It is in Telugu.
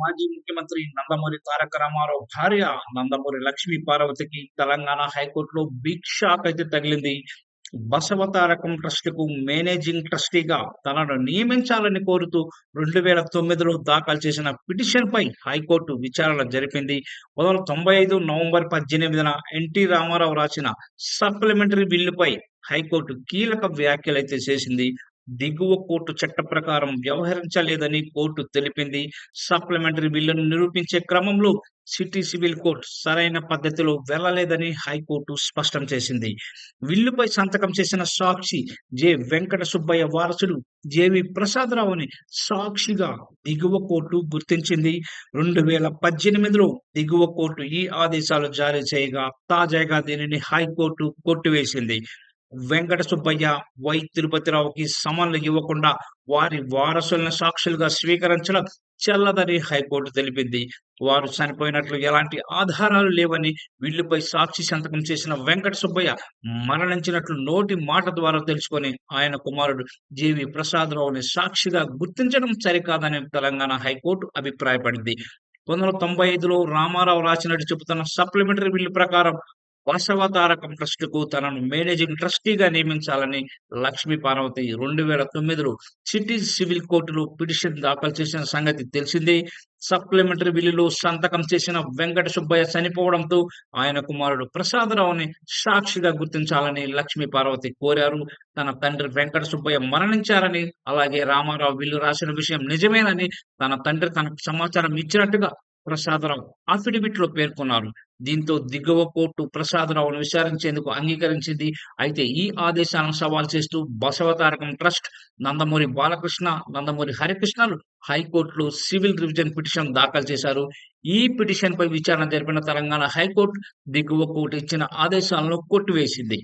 మాజీ ముఖ్యమంత్రి నందమూరి తారక రామారావు భార్య నందమూరి లక్ష్మీ పార్వతికి తెలంగాణ హైకోర్టులో బిగ్ షాక్ అయితే తగిలింది. బసవ తారకం ట్రస్ట్కు మేనేజింగ్ ట్రస్టీగా తనను నియమించాలని కోరుతూ రెండు వేల తొమ్మిదిలో దాఖలు చేసిన పిటిషన్ పై హైకోర్టు విచారణ జరిపింది. పంతొమ్మిది వందల తొంభై ఐదు నవంబర్ పద్దెనిమిదిన ఎన్టీ రామారావు రాసిన సప్లిమెంటరీ బిల్లుపై హైకోర్టు కీలక వ్యాఖ్యలైతే చేసింది. దిగువ కోర్టు చట్ట ప్రకారం వ్యవహరించలేదని కోర్టు తెలిపింది. సప్లిమెంటరీ బిల్లును నిరూపించే క్రమంలో సిటీ సివిల్ కోర్టు సరైన పద్ధతిలో వెళ్ళలేదని హైకోర్టు స్పష్టం చేసింది. విల్లుపై సంతకం చేసిన సాక్షి జె. వెంకట సుబ్బయ్య వారసుడు జేవి ప్రసాదరావుని సాక్షిగా దిగువ కోర్టు గుర్తించింది. రెండు వేల పద్దెనిమిదిలో దిగువ కోర్టు ఈ ఆదేశాలు జారీ చేయగా తాజాగా దీనిని హైకోర్టు కొట్టివేసింది. వెంకట సుబ్బయ్య వై తిరుపతిరావుకి సమన్లు ఇవ్వకుండా వారి వారసులను సాక్షులుగా స్వీకరించడం చెల్లదని హైకోర్టు తెలిపింది. వారు చనిపోయినట్లు ఎలాంటి ఆధారాలు లేవని వీళ్ళపై సాక్షి సంతకం చేసిన వెంకట సుబ్బయ్య మరణించినట్లు నోటి మాట ద్వారా తెలుసుకొని ఆయన కుమారుడు జేవి ప్రసాదరావుని సాక్షిగా గుర్తించడం సరికాదని తెలంగాణ హైకోర్టు అభిప్రాయపడింది. పంతొమ్మిది వందల తొంభై ఐదులో రామారావు రాసినట్టు చెబుతున్న సప్లిమెంటరీ బిల్లు ప్రకారం వాసవతారకం ట్రస్ట్కు తనను మేనేజింగ్ ట్రస్టీగా నియమించాలని లక్ష్మీ పార్వతి రెండు వేల తొమ్మిదిలో సిటీ సివిల్ కోర్టులో పిటిషన్ దాఖలు చేసిన సంగతి తెలిసిందే. సప్లిమెంటరీ బిల్లులో సంతకం చేసిన వెంకట సుబ్బయ్య చనిపోవడంతో ఆయన కుమారుడు ప్రసాదరావుని సాక్షిగా గుర్తించాలని లక్ష్మీ పార్వతి కోరారు. తన తండ్రి వెంకట సుబ్బయ్య మరణించారని అలాగే రామారావు బిల్లు రాసిన విషయం నిజమేనని తన తండ్రి తనకు సమాచారం ఇచ్చినట్టుగా ప్రసాదరావు అఫిడవిట్లో పేర్కొన్నారు. దీంతో దిగువ కోర్టు ప్రసాదరావును విచారించేందుకు అంగీకరించింది. అయితే ఈ ఆదేశాలను సవాల్ చేస్తూ బసవతారకం ట్రస్ట్ నందమూరి బాలకృష్ణ నందమూరి హరికృష్ణలు హైకోర్టులో సివిల్ రివిజన్ పిటిషన్ దాఖలు చేశారు. ఈ పిటిషన్ పై విచారణ జరిపిన తెలంగాణ హైకోర్టు దిగువ కోర్టు ఇచ్చిన ఆదేశాలను కొట్టివేసింది.